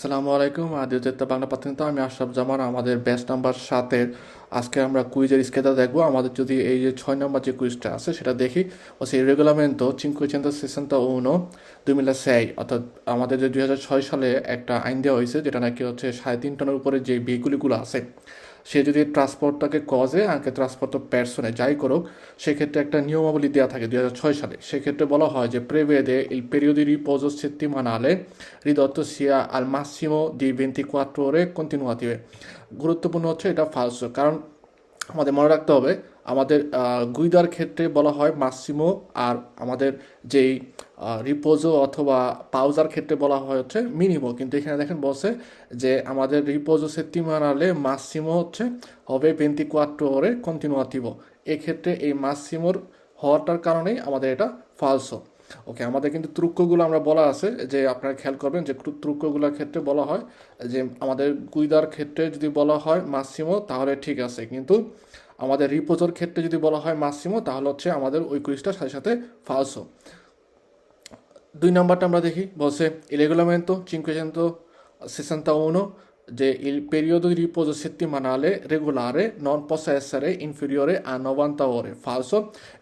আসসালামু আলাইকুম। আদিত্যতা বাংলা তো আমি আশরাফ জামান, আমাদের ব্যাচ নাম্বার সাতের। আজকে আমরা কুইজের স্কেটা দেখব। আমাদের যদি এই যে ছয় নম্বর যে কুইজটা আছে, সেটা দেখি। ও সেই রেগুলামেন্টো cinquecento সেশনটা উনো দুই মিলা সেই অর্থাৎ আমাদের যে দুই হাজার ছয় সালে একটা আইন দেওয়া হয়েছে, যেটা নাকি হচ্ছে সাড়ে তিন টনের উপরে যে বিগুলিগুলো আছে সে যদি ট্রান্সপোর্টটাকে কজে আঁকে ট্রান্সপোর্ট পার্সনে যাই করুক, সেক্ষেত্রে একটা নিয়মাবলী দেওয়া থাকে দুই হাজার ছয় সালে। সেক্ষেত্রে বলা হয় যে প্রেভেদে il periodo di riposo settimanale ridotto sia al massimo di 24 ore continuative গুরুত্বপূর্ণ হচ্ছে এটা ফালসো কারণ আমাদের মনে রাখতে হবে আমাদের গুইদার ক্ষেত্রে বলা হয় মাসিমো আর আমাদের যেই রিপোজো অথবা পাউজার ক্ষেত্রে বলা হয় হচ্ছে মিনিমো। কিন্তু এখানে দেখেন বলছে যে আমাদের রিপোজো সেত্তিমানালে মাসিমো হচ্ছে হবে বেন্তি কোয়াট্রো ওরে কন্টিনুয়াটিভো এক্ষেত্রে এই মাসিমোর হওয়াটার কারণেই আমাদের এটা ফালসো ওকে আমাদের কিন্তু ত্রুক্কগুলো আমরা বলা আছে যে আপনারা খেয়াল করবেন যে ত্রুক্কগুলোর ক্ষেত্রে বলা হয় যে আমাদের গুইদার ক্ষেত্রে যদি বলা হয় মাসিমো, তাহলে ঠিক আছে। কিন্তু আমাদের রিপোজোর ক্ষেত্রে যদি বলা হয় মাসিমো, তাহলে হচ্ছে আমাদের ওই কুইজটার সাথে সাথে ফালসো দুই নম্বরটা আমরা দেখি, বলছে il regolamento 561 যে il periodo di riposo settimanale regolare non possa essere inferiore, a 90 ore falso